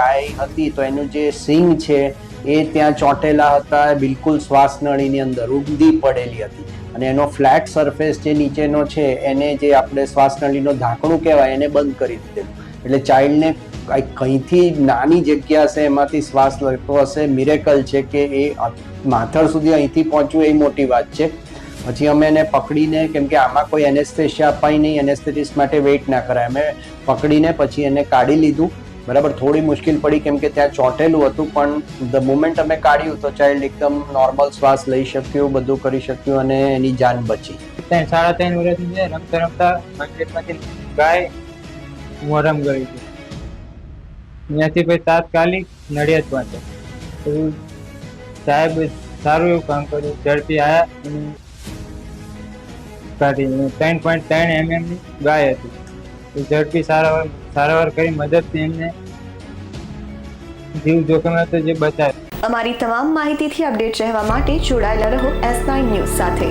ગાય હતી તો એનું જે સિંગ છે એ ત્યાં ચોંટેલા હતા, બિલકુલ શ્વાસનળીની અંદર ઊંધી પડેલી હતી. અને એનો ફ્લેટ સરફેસ જે નીચેનો છે, એને જે આપણે શ્વાસનળીનો ઢાંકણું કહેવાય, એને બંધ કરી દીધેલું. એટલે ચાઇલ્ડને કંઈથી નાની જગ્યા છે એમાંથી શ્વાસ લેતો હશે મિરેકલ છે કે એ માથળ સુધી અહીંથી પહોંચવું એ મોટી વાત છે. પછી અમે એને પકડીને, કેમ કે આમાં કોઈ એનેસ્થેશિયા અપાય નહીં એનેસ્થેટિસ માટે વેઇટ ના કરાય. અમે પકડીને પછી એને કાઢી લીધું. બરાબર, થોડી મુશ્કેલ પડી કેમ કે ત્યાં ચોંટેલું હતું, પણ ધ મુમેન્ટ અમે કાઢ્યું તો ચાઇલ્ડ એકદમ નોર્મલ શ્વાસ લઈ શક્યું, બધું કરી શક્યું અને એની જાન બચી. સાડા ત્રણ વર્ષથી રમતા રમતા મંદિરમાંથી ગાય મોરમ ગઈ હતી ત્યાંથી પછી તાત્કાલિક નડિયાદ પાસે સાહેબ સારું એવું કામ કર્યું, ઝડપી આવ્યા કાઢી ત્રણ પોઈન્ટ ત્રણ એમએમની ગાય હતી. ઝડપી સારવાર સારવાર કરી મદદથી એમને જીવ જોખમ હતો જે બચાય. અમારી તમામ માહિતીથી અપડેટ રહેવા માટે જોડાયેલા રહો એસ નાઇન ન્યૂઝ સાથે.